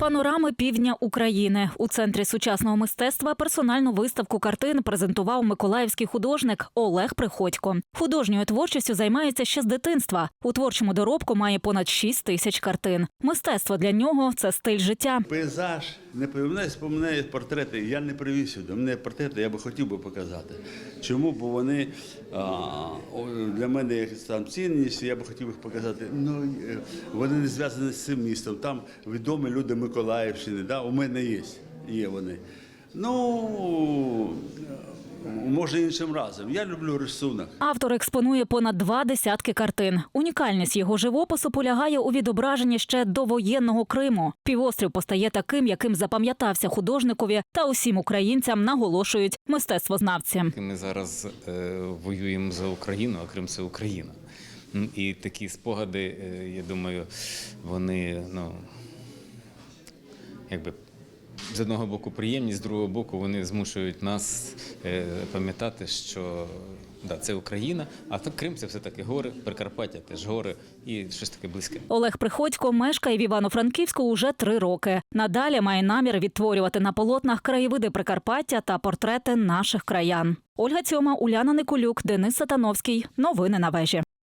Панорами півдня України у центрі сучасного мистецтва персональну виставку картин презентував миколаївський художник Олег Приходько. Художньою творчістю займається ще з дитинства. У творчому доробку має понад 6 тисяч картин. Мистецтво для нього це стиль життя. Пейзаж не мене споминає портрети. Я не привіз сюди. Мене портрети я би хотів би показати. Чому? Бо вони а, для мене як там цінність, я би хотів їх показати. Ну е, вони не зв'язані з цим містом. Там відомі люди Миколаївщини. Да? У мене є. Є вони. Ну може іншим разом. Я люблю рисунок. Автор експонує понад два десятки картин. Унікальність його живопису полягає у відображенні ще довоєнного Криму. Півострів постає таким, яким запам'ятався художникові та усім українцям наголошують мистецтвознавці. Ми зараз е, воюємо за Україну, а Крим це Україна. І такі спогади, е, я думаю, вони ну, якби. З одного боку приємні, з другого боку вони змушують нас е, пам'ятати, що да, це Україна, а так Крим це все-таки гори, Прикарпаття теж гори і щось таке близьке. Олег Приходько мешкає в Івано-Франківську уже три роки. Надалі має намір відтворювати на полотнах краєвиди Прикарпаття та портрети наших краян. Ольга Цьома, Уляна Николюк, Денис Сатановський. Новини на вежі.